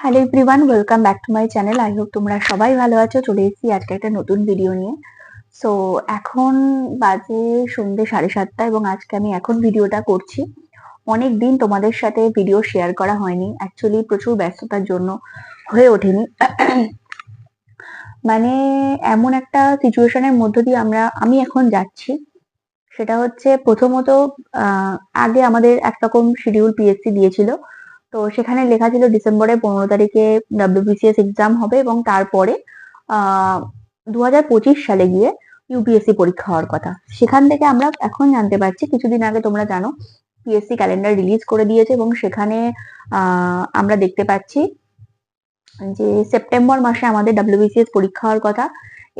Hello everyone welcome back to my channel I hope তোমরা সবাই ভালো আছো। চলে এসেছি আজকে একটা নতুন ভিডিও নিয়ে। সো এখন বাজে সন্ধ্যে সাড়ে সাতটা এবং আজকে আমি এখন ভিডিওটা করছি। অনেক দিন তোমাদের সাথে ভিডিও শেয়ার করা হয়নি। অ্যাকচুয়ালি প্রচুর ব্যস্ততার জন্য হয়ে ওঠেনি। মানে এমন একটা সিচুয়েশনের মধ্য দিয়ে আমরা, আমি এখন যাচ্ছি। সেটা হচ্ছে প্রথমত আগে আমাদের একরকম শিডিউল পিএসসি দিয়েছিল। তো সেখানে লেখা ছিল ডিসেম্বরের পনেরো তারিখে ডাব্লিউবিসিএস এক্সাম হবে এবং তারপরে দু হাজার পঁচিশ সালে গিয়ে ইউপিএসসি পরীক্ষা হওয়ার কথা। সেখান থেকে আমরা এখন জানতে পারছি কিছুদিন আগে তোমরা জানো পিএসসি ক্যালেন্ডার রিলিজ করে দিয়েছে এবং সেখানে আহ, আমরা দেখতে পাচ্ছি যে সেপ্টেম্বর মাসে আমাদের ডাব্লিউবিসিএস পরীক্ষা হওয়ার কথা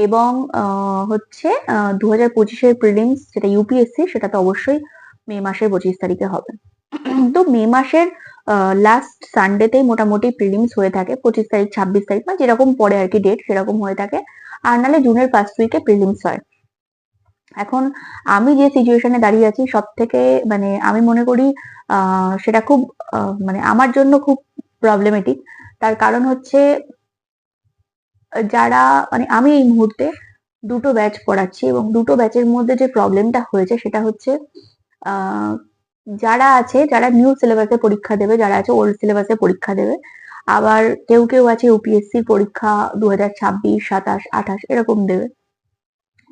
এবং আহ, হচ্ছে দু হাজার পঁচিশের প্রিলিমস যেটা ইউপিএসসি সেটা তো অবশ্যই মে মাসের পঁচিশ তারিখে হবে। তো মে মাসের লাস্ট সানডেতেই মোটামুটি প্রিলিমস হয়ে থাকে, পঁচিশ তারিখ, ছাব্বিশ তারিখ বা যেরকম পরে আর কি ডেট সেরকম হয়ে থাকে। আর নাহলে জুনের ফার্স্ট উইকে প্রিলিমস হয়। এখন আমি যে সিচুয়েশনে দাঁড়িয়ে আছি, সব থেকে মানে আমি মনে করি সেটা খুব মানে আমার জন্য খুব প্রবলেমেটিক তার কারণ হচ্ছে, যারা মানে আমি এই মুহূর্তে দুটো ব্যাচ পড়াচ্ছি এবং দুটো ব্যাচের মধ্যে যে প্রবলেমটা হয়েছে সেটা হচ্ছে যারা আছে, যারা নিউ সিলেবাসে পরীক্ষা দেবে, যারা আছে ওল্ড সিলেবাসে পরীক্ষা দেবে, আবার কেউ কেউ আছে ইউপিএসসি পরীক্ষা দু হাজার ছাব্বিশ, সাতাশ, আঠাশ এরকম দেবে।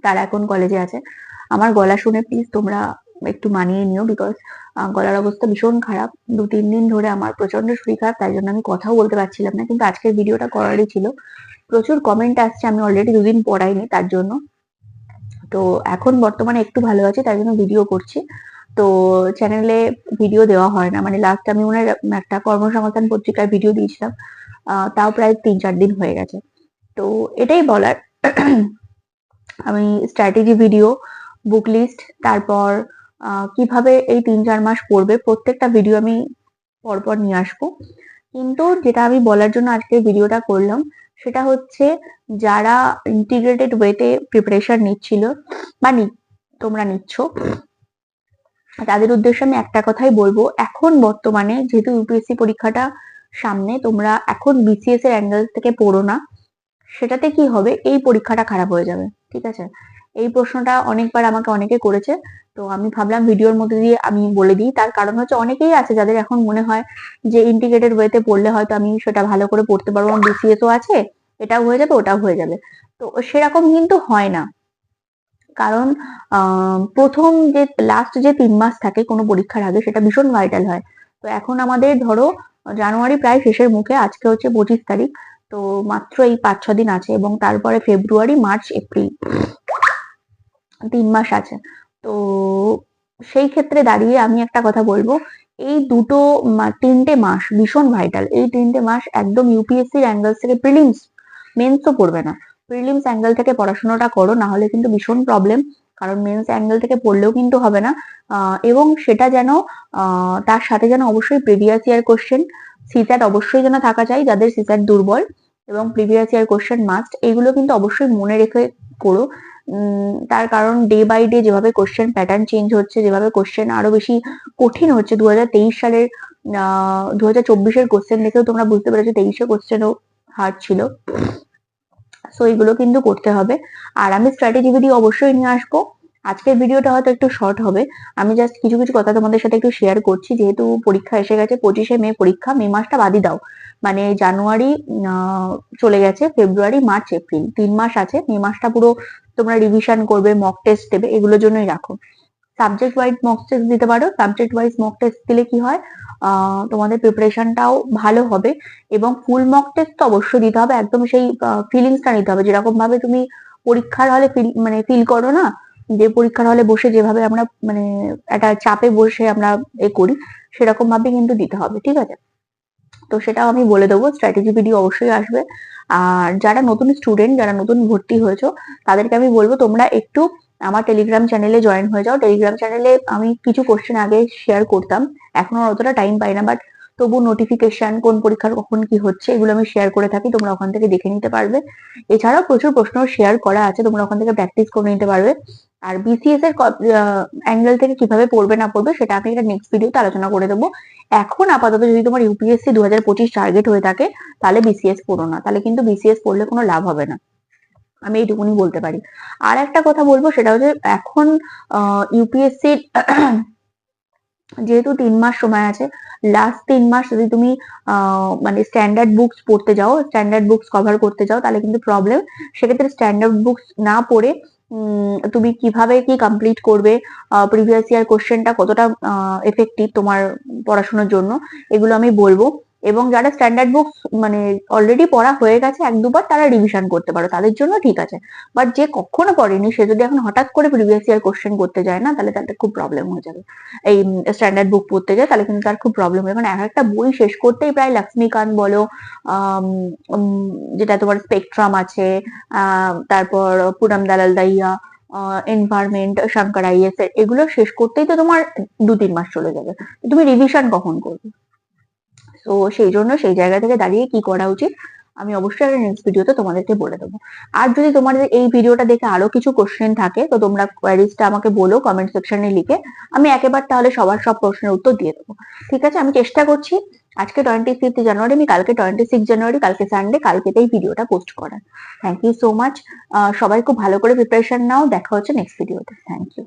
তারা এখন কলেজে আছে। আমার গলা শুনে প্লিজ তোমরা একটু মানিয়ে নিও বিকজ গলার অবস্থা ভীষণ খারাপ। দু, তিন দিন ধরে আমার প্রচণ্ড শরীর খারাপ, তাই জন্য আমি কথাও বলতে পারছিলাম না, কিন্তু আজকের ভিডিওটা করারই ছিল। প্রচুর কমেন্ট আসছে, আমি অলরেডি দুদিন পড়াইনি, তার জন্য। তো এখন বর্তমানে একটু ভালো আছি, তাই জন্য ভিডিও করছি। তো চ্যানেলে ভিডিও দেওয়া হয় না। মানে লাস্ট আমি ওনার একটা কর্মসংস্থান পত্রিকায় ভিডিও দিয়েছিলাম। তাও প্রায় তিন চার দিন হয়ে গেছে। তো এটাই বলার। আমি স্ট্র্যাটেজি ভিডিও বুক লিস্ট তারপর কীভাবে এই তিন চার মাস পড়বে, প্রত্যেকটা ভিডিও আমি পরপর নিয়ে আসব। কিন্তু যেটা আমি বলার জন্য আজকে ভিডিওটা করলাম, সেটা হচ্ছে যারা ইন্টিগ্রেটেড ওয়েতে প্রিপারেশন নিচ্ছিল বা তোমরা নিচ্ছ তাদের উদ্দেশ্যে আমি একটা কথাই বলব, এখন বর্তমানে যেহেতু ইউপিএসসি পরীক্ষাটা সামনে, তোমরা এখন বিসিএস এর অ্যাঙ্গেল থেকে পড়ো না, সেটাতে কি হবে? এই পরীক্ষাটা খারাপ হয়ে যাবে, ঠিক আছে? এই প্রশ্নটা অনেকবার আমাকে অনেকে করেছে, তো আমি ভাবলাম ভিডিওর মধ্যে দিয়ে আমি বলে দিই। তার কারণ হচ্ছে অনেকেই আছে যাদের এখন মনে হয় যে ইন্টিগ্রেটেড ওয়েতে পড়লে হয়তো আমি সেটা ভালো করে পড়তে পারব বিসিএস ও আছে, এটাও হয়ে যাবে, ওটাও হয়ে যাবে। তো সেরকম কিন্তু হয় না। কারণ প্রথম যে লাস্ট যে তিন মাস থাকে কোনো পরীক্ষার আগে সেটা ভীষণ ভাইটাল হয়। তো এখন আমাদের ধরো, জানুয়ারি প্রায় শেষের মুখে, আজকে হচ্ছে পঁচিশ তারিখ, তো মাত্র এই পাঁচ, ছ দিন আছে এবং তারপরে ফেব্রুয়ারি, মার্চ, এপ্রিল তিন মাস আছে। তো সেই ক্ষেত্রে দাঁড়িয়ে আমি একটা কথা বলব, এই দুটো তিনটে মাস ভীষণ ভাইটাল এই তিনটে মাস একদম ইউপিএসসির অ্যাঙ্গেলস থেকে প্রিলিমস মেন্স তো পড়বে না। প্রিলিমস অ্যাঙ্গেল থেকে পড়াশোনাটা করো না হলে কিন্তু ভীষণ প্রবলেম কারণ মেন্স অ্যাঙ্গেল থেকে পড়লেও কিন্তু হবে না। আহ, এবং সেটা যেন আহ, তার সাথে যেন অবশ্যই প্রিভিয়াস ইয়ার কোশ্চেন সিস্যাট অবশ্যই যেন থাকা চাই যাদের সিস্যাট দুর্বল এবং প্রিভিয়াস ইয়ার কোশ্চেন মাস্ট এগুলো কিন্তু অবশ্যই মনে রেখে করো তার কারণ ডে বাই ডে যেভাবে কোশ্চেন প্যাটার্ন চেঞ্জ হচ্ছে যেভাবে কোশ্চেন আরও বেশি কঠিন হচ্ছে দু হাজার তেইশ সালের দু হাজার চব্বিশের কোশ্চেন দেখেও তোমরা বুঝতে পেরেছ তেইশে কোশ্চেনও হার্ড ছিল। সো এগুলো কিন্তু করতে হবে। আর আমি স্ট্র্যাটেজি ভিডিও অবশ্যই নিয়ে আসব। আজকের ভিডিওটা হয়তো একটু শর্ট হবে। আমি জাস্ট কিছু কিছু কথা তোমাদের সাথে একটু শেয়ার করছি। যেহেতু পরীক্ষা এসে গেছে, পঁচিশে মে পরীক্ষা, মে মাসটা বাদই দাও। মানে জানুয়ারি চলে গেছে, ফেব্রুয়ারি, মার্চ, এপ্রিল। তিন মাস আছে। মে মাসটা পুরো তোমরা রিভিশন করবে মক টেস্ট দেবে, এগুলোর জন্যই রাখো। সাবজেক্ট ওয়াইজ মক টেস্ট দিতে পারো। সাবজেক্ট ওয়াইজ মক টেস্ট দিলে কি হয়? তোমাদের প্রিপারেশনটাও ভালো হবে এবং ফুল মক টেস্ট তো অবশ্যই দিতে হবে। একদম সেই ফিলিংসটা নিতে হবে। যেরকম ভাবে তুমি পরীক্ষার হলে ফিল মানে ফিল করো না, যে পরীক্ষার হলে বসে যেভাবে আমরা মানে একটা চাপে বসে আমরা এ করি, সেরকম ভাবে কিন্তু দিতে হবে। ঠিক আছে? তো সেটাও আমি বলে দেবো। স্ট্র্যাটেজি ভিডিও অবশ্যই আসবে। আর যারা নতুন স্টুডেন্ট যারা নতুন ভর্তি হয়েছো, তাদেরকে আমি বলব তোমরা একটু আমার টেলিগ্রাম চ্যানেলে জয়েন হয়ে যাও। টেলিগ্রাম চ্যানেলে আমি কিছু কোশ্চেন আগে শেয়ার করতাম। এখন অতটা টাইম পাই না বাট তবু নোটিফিকেশন কোন পরীক্ষার কখন কি হচ্ছে এগুলো আমি শেয়ার করে থাকি, তোমরা ওখান থেকে দেখে নিতে পারবে। এছাড়াও প্রচুর প্রশ্ন শেয়ার করা আছে, তোমরা ওখান থেকে প্র্যাকটিস করে নিতে পারবে। আর বিসিএস এর অ্যাঙ্গেল থেকে কীভাবে পড়বে না পড়বে সেটা আমি একটা নেক্সট ভিডিওতে আলোচনা করে দেবো। এখন আপাতত যদি তোমার ইউপিএসসি দু পঁচিশ টার্গেট হয়ে থাকে, তাহলে বিসিএস পড়ো না। তাহলে কিন্তু বিসিএস পড়লে কোনো লাভ হবে না। আমি এইটুকুনি বলতে পারি। আর একটা কথা বলব, সেটা হচ্ছে এখন ইউপিএসসির যেহেতু তিন মাস সময় আছে লাস্ট তিন মাস যদি তুমি মানে স্ট্যান্ডার্ড বুকস পড়তে যাও স্ট্যান্ডার্ড বুকস কভার করতে যাও, তাহলে কিন্তু প্রবলেম সেক্ষেত্রে স্ট্যান্ডার্ড বুকস না পড়ে তুমি কীভাবে কি কমপ্লিট করবে প্রিভিয়াস ইয়ার কোশ্চেনটা কতটা এফেক্টিভ তোমার পড়াশোনার জন্য, এগুলো আমি বলব। এবং যারা স্ট্যান্ডার্ড বুক মানে অলরেডি পড়া হয়ে গেছে, এক দুবার তারা রিভিশন করতে পারো, তাদের জন্য ঠিক আছে। বাট যে কখনো পড়েনি, সে যদি এখন হঠাৎ করে প্রিভিয়াস ইয়ার কোশ্চেন করতে যায় না, তাহলে তাদের খুব প্রবলেম হয়ে যাবে। এই স্ট্যান্ডার্ড বুক পড়তে যায় তাহলে কিন্তু তার খুব প্রবলেম হবে। মানে এক একটা বই শেষ করতেই প্রায় লক্ষ্মীকান্ত বলো যেটা তোমার স্পেকট্রাম আছে তারপর পুরাম দালাল দাইয়া এনভায়রনমেন্ট শঙ্কর আইএস এগুলো শেষ করতেই তো তোমার দু তিন মাস চলে যাবে। তুমি রিভিশন কখন করবে? তো সেই জন্য সেই জায়গা থেকে দাঁড়িয়ে কি করা উচিত, আমি অবশ্যই একটা নেক্সট ভিডিওতে তোমাদেরকে বলে দেবো। আর যদি তোমাদের এই ভিডিওটা দেখে আরও কিছু কোশ্চেন থাকে, তো তোমরা কোয়ারিজটা আমাকে বলো কমেন্ট সেকশনে লিখে, আমি একেবারে তাহলে সবার সব প্রশ্নের উত্তর দিয়ে দেবো। ঠিক আছে? আমি চেষ্টা করছি আজকে টোয়েন্টি ফিফথ জানুয়ারি আমি কালকে টোয়েন্টি সিক্স জানুয়ারি কালকে সানডে কালকেতেই ভিডিওটা পোস্ট করার। থ্যাংক ইউ সো মাচ সবাই খুব ভালো করে প্রিপারেশন নাও। দেখা হচ্ছে নেক্সট ভিডিওতে থ্যাংক ইউ